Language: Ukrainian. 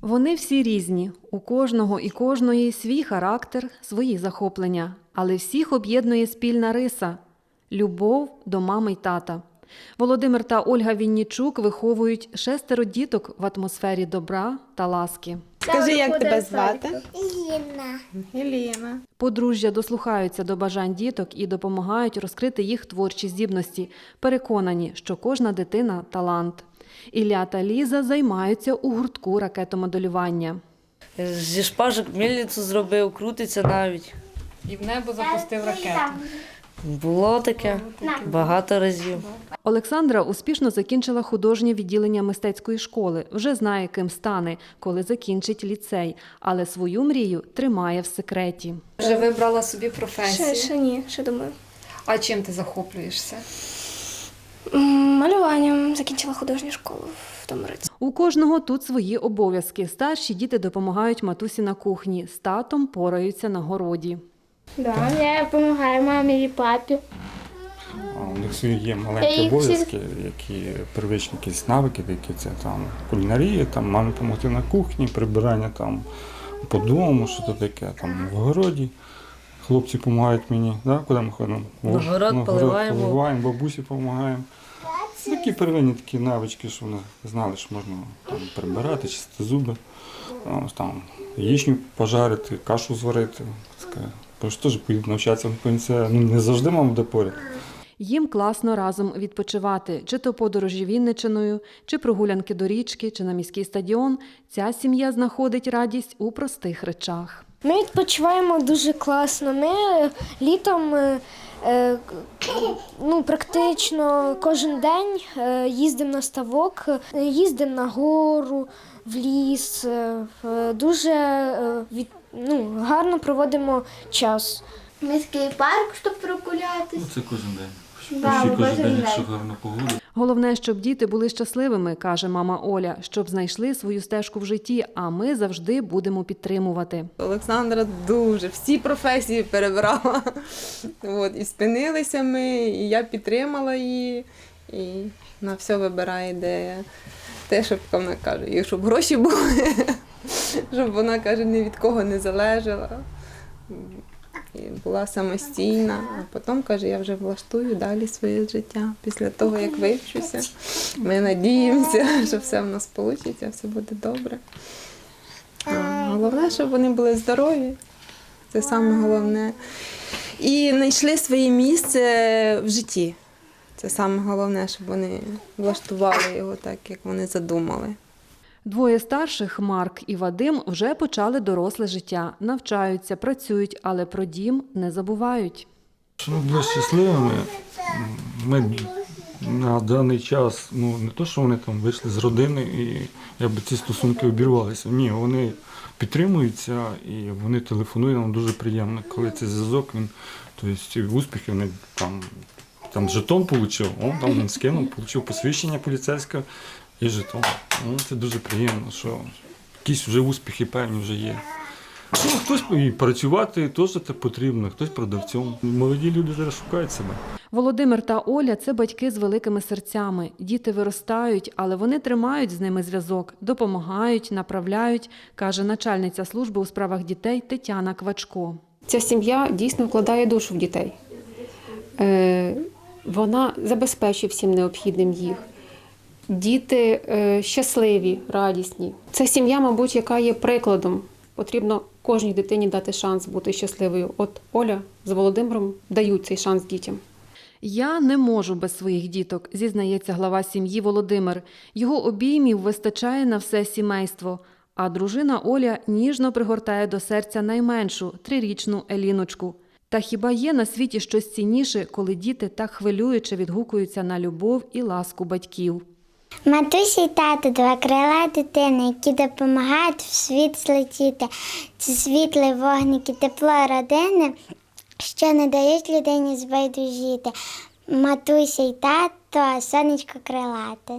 Вони всі різні, у кожного і кожної свій характер, свої захоплення, але всіх об'єднує спільна риса любов до мами й тата. Володимир та Ольга Віннічук виховують шестеро діток в атмосфері добра та ласки. Скажи, як тебе звати? Інна. Еліна. Подружжя дослухаються до бажань діток і допомагають розкрити їх творчі здібності, переконані, що кожна дитина талант. Ілля та Ліза займаються у гуртку ракетомоделювання. Зі шпажок мельницю зробив, крутиться навіть. І в небо запустив ракету. Було таке багато разів. Олександра успішно закінчила художнє відділення мистецької школи. Вже знає, ким стане, коли закінчить ліцей, але свою мрію тримає в секреті. Вже вибрала собі Ще, професію. ще ні, ще думаю. А чим ти захоплюєшся? Малюванням закінчила художню школу в тому році. У кожного тут свої обов'язки. Старші діти допомагають матусі на кухні, з татом пораються на городі. Да, я допомагаю мамі і папі. У них свої є маленькі їх обов'язки, які первичні якісь навики, які це там кулінарія, там мамі допомогти на кухні, прибирання там по дому, що то таке, там в городі. Хлопці допомагають мені, да? куди ми ходимо? На город поливаємо. поливаємо, бабусі допомагаємо. Такі первинні такі навички, що вони знали, що можна там, прибирати, чистити зуби, ось там яєчню пожарити, кашу зварити. Таке. Бо теж поїду навчатися, це ну, не завжди мама буде поряд. Їм класно разом відпочивати, чи то подорожі Вінничиною, чи прогулянки до річки, чи на міський стадіон. Ця сім'я знаходить радість у простих речах. Ми відпочиваємо дуже класно. Ми е, літом е, е, ну, практично кожен день їздимо на ставок, їздимо на гору, в ліс. Дуже ну, гарно проводимо час. Міський парк, щоб прогулятися. Це кожен день. Да, Почти кожен кожен день, день. якщо гарна погода. Головне, щоб діти були щасливими, каже мама Оля, щоб знайшли свою стежку в житті, а ми завжди будемо підтримувати. Олександра дуже всі професії перебрала. От, і спинилися ми, і я підтримала її, і вона все вибирає, де те, щоб вона каже, і щоб гроші були, щоб вона каже, ні від кого не залежала. Була самостійна, а потім каже, я вже влаштую далі своє життя. Після того, як вивчуся, ми надіємося, що все в нас вийде, все буде добре. Головне, щоб вони були здорові. Це саме головне. І знайшли своє місце в житті. Це саме головне, щоб вони влаштували його так, як вони задумали. Двоє старших Марк і Вадим вже почали доросле життя, навчаються, працюють, але про дім не забувають. Щоб ми були щасливими, ми на даний час, ну не то, що вони там вийшли з родини і якби ці стосунки обірвалися. Ні, вони підтримуються і вони телефонують нам дуже приємно. Коли цей зв'язок, він тобто успіхи, вони там, там жетон отримав, он там він скинув, отримав посвідчення поліцейське і жетон. Ну, це дуже приємно, що якісь вже успіхи певні вже є. Ну, хтось і працювати теж це потрібно, хтось продавцем. Молоді люди зараз шукають себе. Володимир та Оля це батьки з великими серцями. Діти виростають, але вони тримають з ними зв'язок, допомагають, направляють, каже начальниця служби у справах дітей Тетяна Квачко. Ця сім'я дійсно вкладає душу в дітей. Е, Вона забезпечує всім необхідним їх. Діти е, щасливі, радісні. Це сім'я, мабуть, яка є прикладом. Потрібно кожній дитині дати шанс бути щасливою. От Оля з Володимиром дають цей шанс дітям. Я не можу без своїх діток, зізнається глава сім'ї Володимир. Його обіймів вистачає на все сімейство. А дружина Оля ніжно пригортає до серця найменшу трирічну Еліночку. Та хіба є на світі щось цінніше, коли діти так хвилююче відгукуються на любов і ласку батьків? Матусі і тато два крила дитини, які допомагають в світ злетіти. Це світлі вогники, тепло родини, що не дають людині збайдужіти. Матуся і тато, сонечко крилате.